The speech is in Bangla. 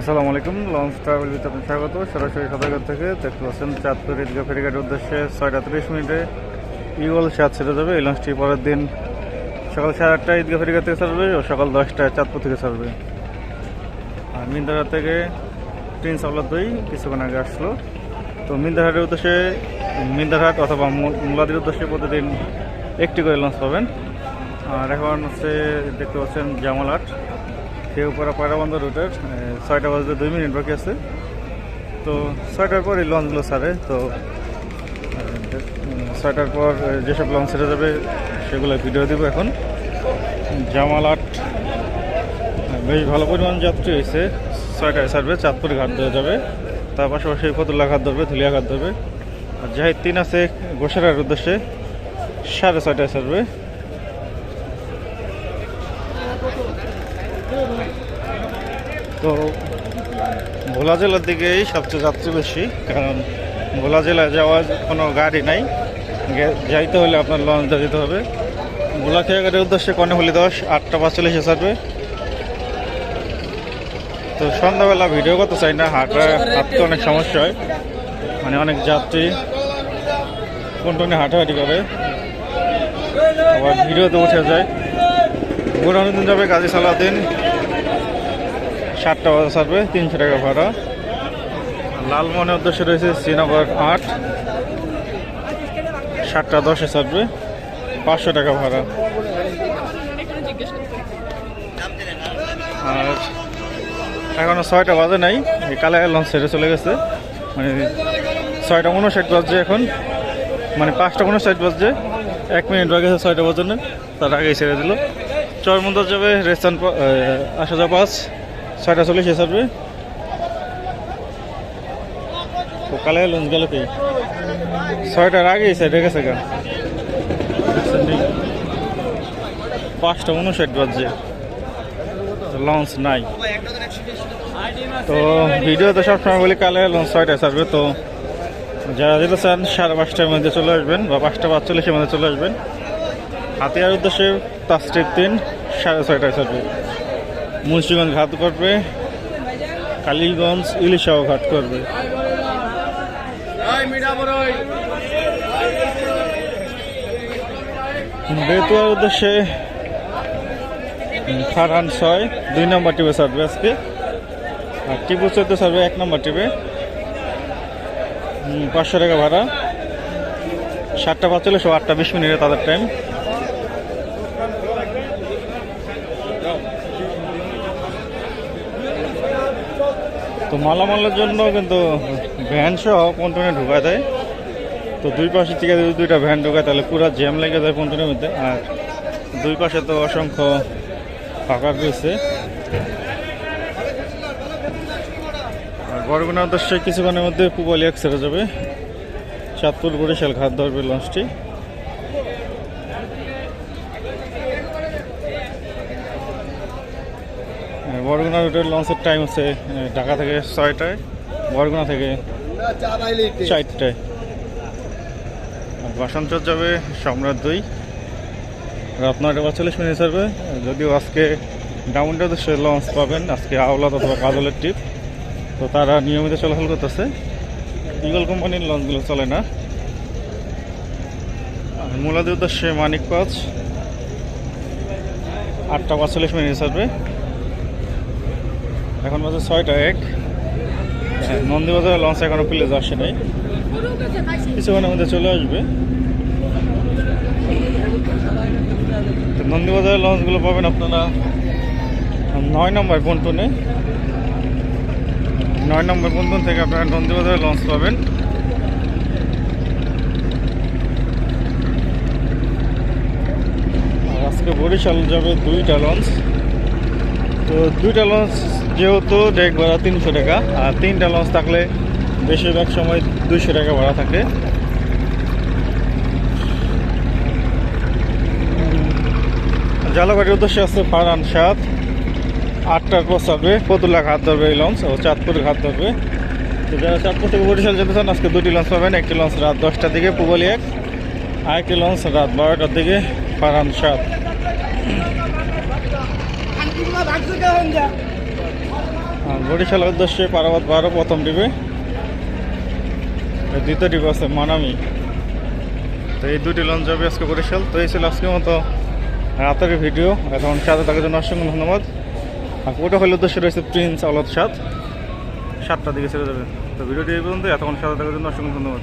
আসসালামু আলাইকুম লঞ্চ ট্রাভেল আপনার স্বাগত। সরাসরি সদাগর থেকে দেখতে পাচ্ছেন চাঁদপুর ঈদগাহ ফেরিঘাটের উদ্দেশ্যে ছয়টা তিরিশ মিনিটে ইগল সাত ছেড়ে যাবে। এই লঞ্চটি পরের দিন সকাল সাড়ে আটটায় ঈদগাহ ফেরিঘাট থেকে ছাড়বে ও সকাল দশটায় চাঁদপুর থেকে ছাড়বে। আর মিন্দারহাট থেকে প্রিন্স আওলাদ দই কিছুক্ষণ আগে আসলো। তো মিন্দারহাটের উদ্দেশ্যে, মিন্দারহাট অথবা মুলাদির উদ্দেশ্যে প্রতিদিন একটি করে লঞ্চ পাবেন। আর এখন হচ্ছে দেখতে পাচ্ছেন জামালহাট কেউপাড়া পায়রাবন্ধ রুটের ছয়টা বাজতে দুই মিনিট বাকি আছে। তো ছয়টার পর এই লঞ্চগুলো ছাড়ে তো ছয়টার পর যেসব লঞ্চ ছেড়ে যাবে সেগুলো ভিডিও দিব এখন। জামালহাট এ, বেশ ভালো পরিমাণ যাত্রী হয়েছে। ছয়টায় ছাড়বে চাঁদপুর ঘাট ধরে যাবে। তার পাশাপাশি ফতুল্লা ঘাট ধরবে ধুলিয়া ঘাট ধরবে। আর জাহিদ তিন আছে গোসারার উদ্দেশ্যে সাড়ে ছয়টায় ছাড়বে। তো ভোলা জেলার দিকেই সবচেয়ে যাত্রী বেশি, কারণ ভোলা জেলায় যাওয়ার কোনো গাড়ি নাই। যাইতে হলে আপনার লঞ্চ যেতে হবে। ভোলা খেয়াঘাটের উদ্দেশ্যে কর্ণফুলি দশ, আটটা পাঁচচল্লিশে ছাড়বে। তো সন্ধ্যাবেলা ভিডিও করতে চাই না হাঁটা হাঁটতে অনেক সমস্যা হয়। মানে অনেক যাত্রী কোনটনে হাঁটাহাঁটি করে। আবার ভিডিওতে উঠে যায়। বুড়ানুদ্দিন যাবে কাজী সালাউদ্দিন। সাতটা বাজে ছাড়বে, তিনশো টাকা ভাড়া। লালমনের উদ্দেশ্যে রয়েছে শ্রীনগর আট সাতটা দশে ছাড়বে, পাঁচশো টাকা ভাড়া। আর এখনও ছয়টা বাজে নাই, এই লঞ্চ ছেড়ে চলে গেছে। মানে ছয়টা উনষাট বাজছে এখন। মানে পাঁচটা উনষাট বাজছে, এক মিনিট বাকি আছে ছয়টা বাজনে তার আগেই ছেড়ে দিল। চরমন্দর যাবে রেস্টান আসা যাওয়া পাঁচ। ছয়টা চল্লিশে ছাড়বে তো কালে লঞ্চ গেল কি? ছয়টার আগেই সাইডে গেছে গা। পাঁচটা উনষাট বাজছে লঞ্চ নাই। তো ভিডিও তো সবসময় বলি কালে লঞ্চ ছয়টায় ছাড়বে, তো যারা যেতে চান, সাড়ে পাঁচটার মধ্যে চলে আসবেন, বা পাঁচটা পাঁচচল্লিশের মধ্যে চলে আসবেন। হাতিয়ার উদ্দেশ্যে তাস্টির তিন সাড়ে ছয়টায় ছাড়বে। মুন্সিগঞ্জ ঘাট করবে কালীগঞ্জ ইলিশাও ঘাট করবে। বেতুয়ার উদ্দেশ্যে ফারহান ছয়, দুই নম্বর টিপে ছাড়বে আজকে। আর টিপু চোদ্দ ছাড়বে, এক নম্বর টিপে পাঁচশো টাকা ভাড়া। সাতটা পাঁচচল্লিশ ও আটটা বিশ মিনিটে তাদের টাইম তো মালামালের জন্য কিন্তু ভ্যান সহ পন্টনে ঢুকায় দেয়। তো দুই পাশে থেকে যদি দুইটা ভ্যান ঢুকায়, তাহলে পুরো জ্যাম লেগে যায় পন্টনের মধ্যে। আর দুই পাশে তো অসংখ্য ফাঁকা রয়েছে। আর বরগুনার উদ্দেশ্যে কিছুক্ষণের মধ্যে পুবালি এক ছেড়ে যাবে। চাঁদপুর বরিশাল ঘাট ধরবে লঞ্চটি বরগুনা রুটের লঞ্চের টাইম হচ্ছে ঢাকা থেকে ছয়টায়, বরগুনা থেকে চারটায়। বাসন্তর যাবে সম্রাট দুই। রাত নয়টা পাঁচচল্লিশ মিনিট ছাড়বে, যদিও আজকে ডাউনটা সে লঞ্চ পাবেন, আজকে আওলাদ অথবা কাজলের টিপ তো তারা নিয়মিত চলাচল করতেছে। ইগল কোম্পানির লঞ্চগুলো চলে না। মূলাদের উদ্দেশ্যে মানিক পাঁচ। আটটা পাঁচচল্লিশ মিনিট ছাড়বে। এখন বাজে ছয়টা এক। হ্যাঁ, নন্দীবাজারে লঞ্চ এখনও প্লেজ আসে নাই। কিছুক্ষণের মধ্যে চলে আসবে। তো নন্দীবাজারের লঞ্চগুলো পাবেন আপনারা নয় নম্বর পন্টনে নয় নম্বর পন্টন থেকে আপনারা নন্দীবাজারে লঞ্চ পাবেন। আজকে বরিশাল যাবে দুইটা লঞ্চ তো দুইটা লঞ্চ যেহেতু ডেক ভাড়া তিনশো টাকা, আর তিনটা লঞ্চ থাকলে বেশিরভাগ সময় দুইশো টাকা ভাড়া থাকে। জালাবাড়ির উদ্দেশ্যে আছে ফারান সাত আটটার পর ছাড়বে ফতুল্লা ঘাট ধরবে এই লঞ্চ ও চাঁদপুর ঘাট ধরবে। তো যারা চাঁদপুর থেকে বরিশাল যেতে চান, আজকে দুটি লঞ্চ পাবেন, একটি লঞ্চ রাত দশটার দিকে, পুবলি এক আরেকটি লঞ্চ রাত বারোটার দিকে ফারান সাত আর বরিশালের উদ্দেশ্যে পারাবাদ বারো, প্রথম ডিবে। দ্বিতীয় ডিবে আছে মানামি। তো এই দুটি লঞ্চ যাবে আজকে বরিশাল। তো এই ছিল আজকের মতো রাতের ভিডিও এখন সাথে থাকার জন্য অসংখ্য ধন্যবাদ। আর ওটা হলে উদ্দেশ্য রয়েছে প্রিন্স আলাদ সাত সাতটার দিকে ছেড়ে যাবে। তো ভিডিওটি এই পর্যন্ত এতক্ষণ সাথে থাকার জন্য অসংখ্য ধন্যবাদ।